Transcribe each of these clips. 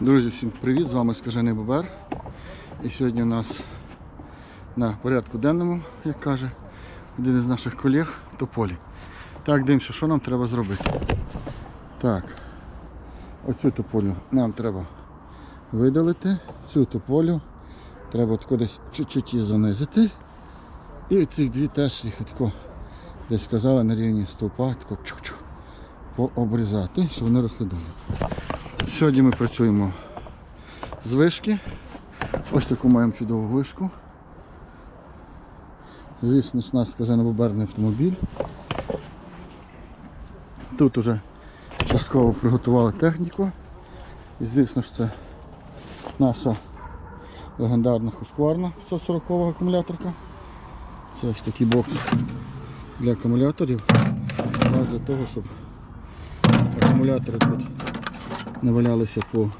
Друзі, всім привіт! З вами Скажений Бобер. І сьогодні у нас на порядку денному, як каже один із наших колег, Тополі. Так, дивимося, що нам треба зробити. Так, оцю тополю нам треба видалити, цю тополю треба тако чуть-чуть її занизити. І ці дві теж їх тако, десь сказали на рівні стовпа, тако чух-чух, пообрізати, щоб вони росли далі. Сьогодні ми працюємо з вишки. Ось таку маємо чудову вишку. Звісно ж, наш скажено боберний автомобіль. Тут уже частково приготували техніку. І звісно ж це наша легендарна хускварна 140 акумуляторка. Це ось такий бокс для акумуляторів. Для того, щоб акумулятори тут не валялися по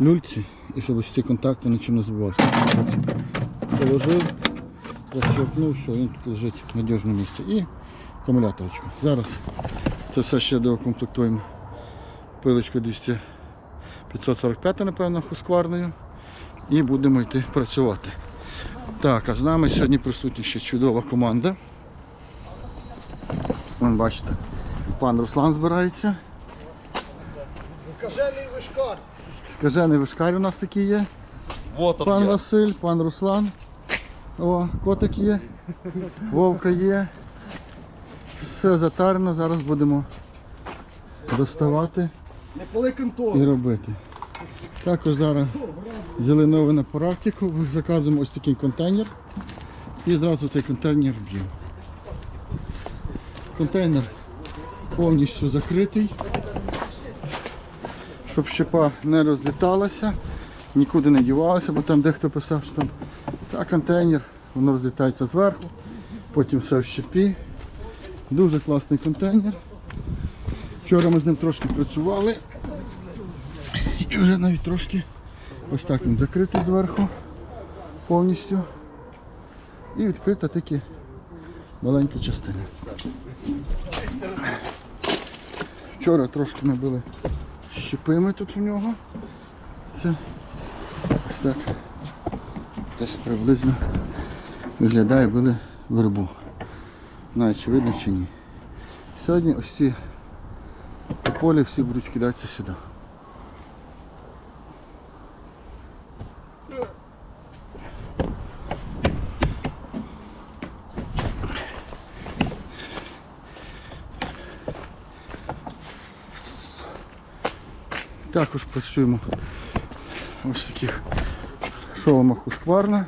люльці і щоб ось ці контакти нічим не збивалися. Положив, защелкнув, все, він тут лежить в надіжному місці. І акумуляторочка. Зараз це все ще доукомплектуємо пилочкою 200 545, напевно, хускварною. І будемо йти працювати. Так, а з нами сьогодні присутня ще чудова команда. Вон бачите, пан Руслан збирається. Скажений вишкар. Скажений вишкар у нас такий є. Вот он Пан я. Василь, пан Руслан. О, котик є. Вовка є. Все затарено, зараз будемо доставати Не і робити. Також зараз взяли нове на практику, заказуємо ось такий контейнер і зразу цей контейнер б'ємо. Контейнер повністю закритий, щоб щепа не розліталася, нікуди не дівалася, бо там дехто писав, що там та контейнер, воно розлітається зверху, потім все в щепі. Дуже класний контейнер. Вчора ми з ним трошки працювали. І вже навіть трошки ось так він закритий зверху повністю. І відкрита тільки маленька частина. Вчора трошки набили щепими тут у нього. Це ось так. Десь приблизно виглядає били вербу. Знаю, очевидно видно чи ні. Сьогодні ось ці полі всі будуть кидатися сюди. Також працюємо ось в таких шоломах Husqvarna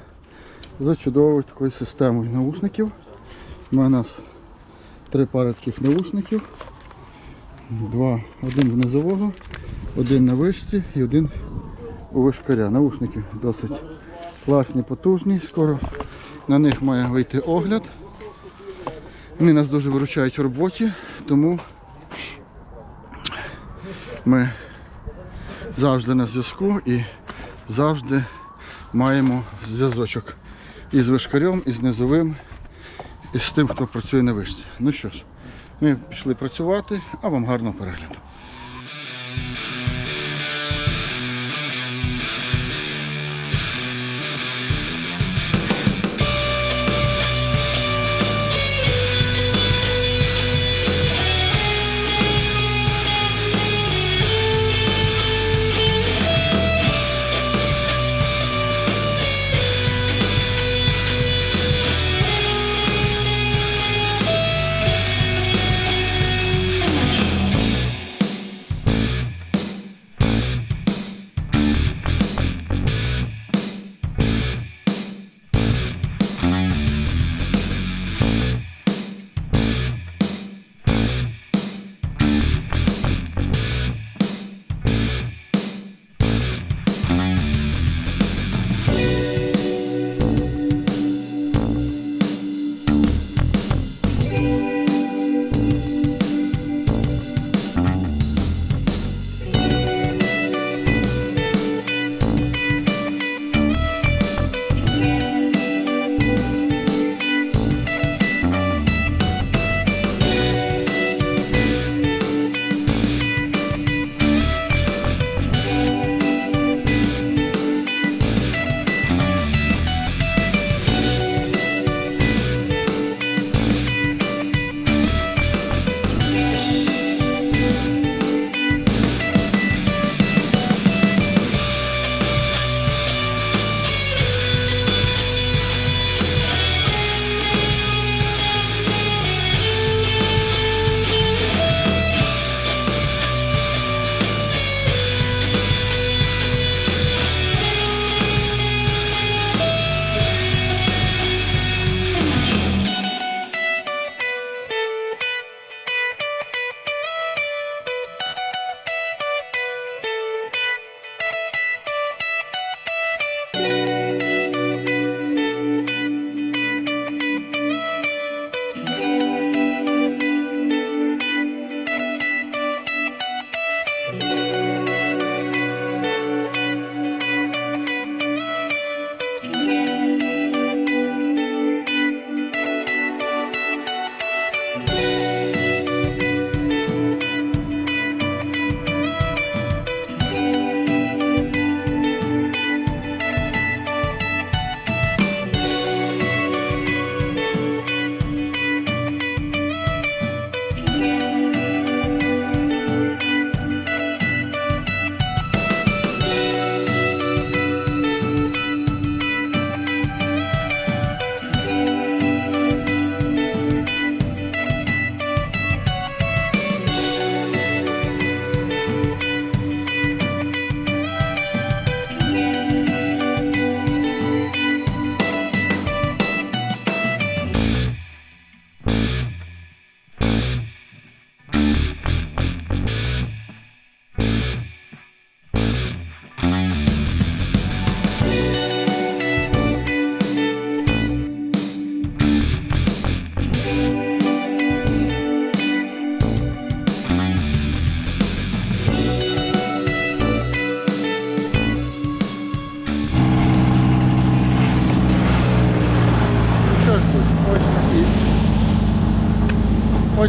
за чудовою такою системою наушників. У нас три пари таких наушників. Два, один в низового, один на вишці і один у вишкаря. Наушники досить класні, потужні. Скоро на них має вийти огляд. Вони нас дуже виручають в роботі, тому ми завжди на зв'язку і завжди маємо зв'язочок із вишкарем, і з низовим, і з тим, хто працює на вишці. Ну що ж, ми пішли працювати, а вам гарного перегляду.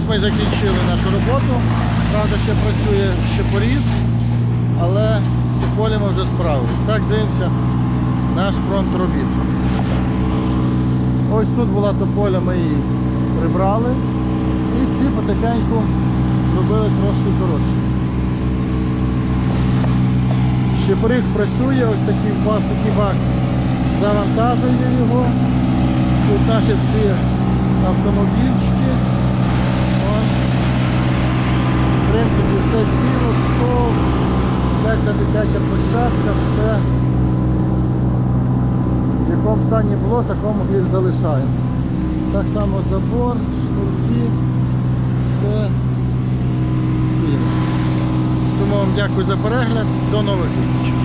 Ми закінчили нашу роботу. Правда, ще працює ще поріз, але з тополі ми вже справились. Так дивимося наш фронт робіт. Ось тут була тополя, ми її прибрали. І ці потихеньку зробили трошки коротше. Щепоріз працює, ось такий бак, такий бак завантажує його. Тут наші всі автомобільчики. Все ціло, стол, вся ця дитяча площадка, все. В якому стані було, такому і залишаємо. Так само забор, шнурки, все ціле. Тому вам дякую за перегляд. До нових зустрічей.